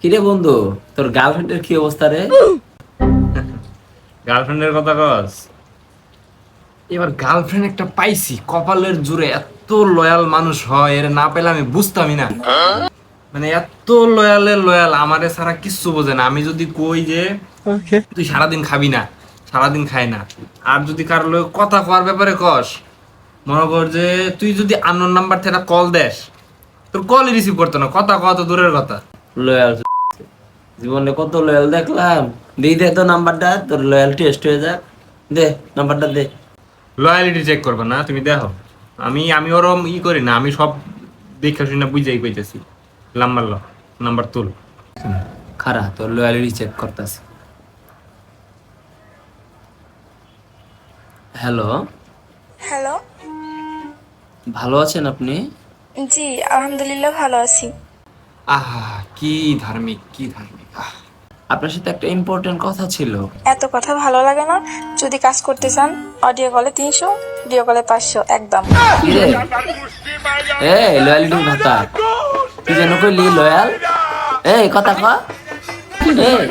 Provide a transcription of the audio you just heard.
কিরে বন্ধু তোর গার্লফ্রেন্ডের কি অবস্থা রে? গার্লফ্রেন্ডের কথা কস। এবার গার্লফ্রেন্ড একটা পাইছি কপালের জুড়ে এত লয়াল মানুষ হয় এর না পেলে আমি বুঝতামই না। মানে এত লয়ালে লয়াল আমারে ছাড়া কিচ্ছু বোঝে না। আমি যদি কই যে তুই সারাদিন খাবি না সারাদিন খাই না। আর যদি কারোর লগে কথা কওয়ার ব্যাপারে কস মনে কর যে তুই যদি আননোন নাম্বার থেকে কল দেস তোর কলই রিসিভ করতো না। কথা তো দূরের কথা। লয়াল জীবনে কত লয়াল দেখলাম। দিই দে তো নাম্বারটা তোর লয়াল টেস্ট হয়ে যাক। দে নাম্বারটা দে। লয়ালিটি চেক করবে না তুমি দেখো। আমি আমি ওরম ই করি না আমি সব দেখে শুনে বুঝাই কইতেছি। নাম্বার ল নাম্বার তুল। খারা তোর লয়ালিটি চেক করতেছি। হ্যালো হ্যালো ভালো আছেন আপনি? জি আলহামদুলিল্লাহ ভালো আছি। আহা কি ধার্মিক কি ধার্মিক। আহ আপনার সাথে একটা ইম্পর্টেন্ট কথা ছিল। এত কথা ভালো লাগে না? যদি কাজ করতে চান অডিও কলে তিনশো ভিডিও কলে পাঁচশো একদম। কিরে এই লয়ালিটির ভাতা। তুই যেন কইলি লয়াল এই কথা ক। এই।